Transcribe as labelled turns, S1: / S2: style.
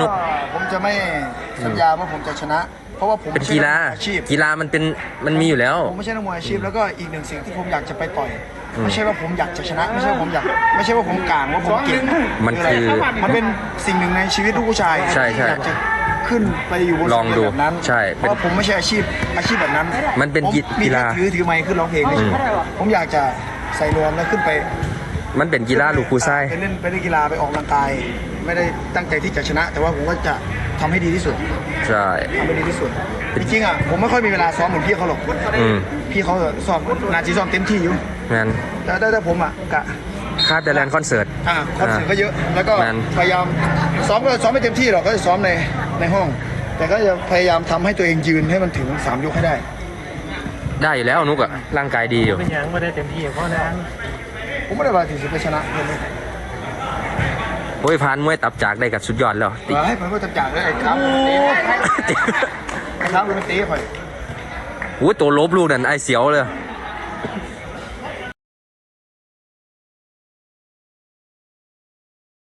S1: นุก
S2: ผมจะไม่สัญญาว่าผมจะชนะ เพราะว่าผม
S1: เป็น
S2: ไม่ใช่
S1: กีฬา
S2: นักมวยอาชีพ
S1: กีฬามันเป็นมันมีอยู่แล้ว
S2: ผมไม่ใช่นักมวยอาชีพแล้วก็อีกหนึ่งสิ่งที่ผมอยากจะไปต่อย
S1: อืม
S2: ไม่ใช่ว่าผมอยากจะชนะ ไม่ใช่ว่าผมอยากไม่ใช่ว่าผมกลางว่าผมเก่ง
S1: มันคือะ
S2: ไรมันเป็นสิ่งหนึ่งในชีวิตลูกผู้ชาย
S1: ใช่ใช่
S2: ที่อยากจะขึ้นไปอยู่บน
S1: ลองดู
S2: สเตจแบบนั้น
S1: ใช่
S2: เพราะว่าผมไม่ใช่อาชีพอาชีพแบบนั้น
S1: มันเป็น
S2: ผ
S1: กีฬา
S2: ถือถือไมค์ขึ้นร้องเพลง
S1: อืม
S2: ผมอยากจะใส่นวมแล้วขึ้นไป
S1: มันเป็นกีฬาลูกผู้ชาย
S2: ไปเล่นไปเล่นกีฬาไปออกกำลังกาย ไม่ได้ตั้งใจที่จะชนะ แต่ว่าผมก็จะทำให้ดีที่สุด
S1: ใช่
S2: ทำให้ดีที่สุด จริงๆอะผมไม่ค่อยมีเวลาซ้อมเหมือนพี่เขาหรอก
S1: อืม
S2: พี่เขาซ้อมนาจีซ้อมเต็มที่อยู่
S1: แมน
S2: แต่แต่แต่ผมอะกะ
S1: คาดแต่แลนด์คอนเสิร์ต
S2: อ่าคอนเสิร์ตก็เยอะ แล้วก็
S1: แมน
S2: พยายามซ้อมก็ซ้อมไม่เต็มที่หรอกก็จะซ้อมในในห้อง แต่ก็จะพยายามทำให้ตัวเองยืนให้มันถึงสามยกให้ได้
S1: ได้อยู่แล้วนุกอะร่างกายดีอยู่
S3: เป็นหยังไม่ได้เต็มที่เพราะนั้น
S2: ผมไม่ได้ว่าถึงจะไปชนะเลย
S1: โอ้ยพานมวยตับจากได้กับสุดยอดแล้วติ
S2: ให้ผมก็จับจ่ายเลยไอ้ครับไอ้ครับมันเตะข่อย
S1: โอ้ยตัวลบลูกนั่นไอเสียวเลย
S2: ไ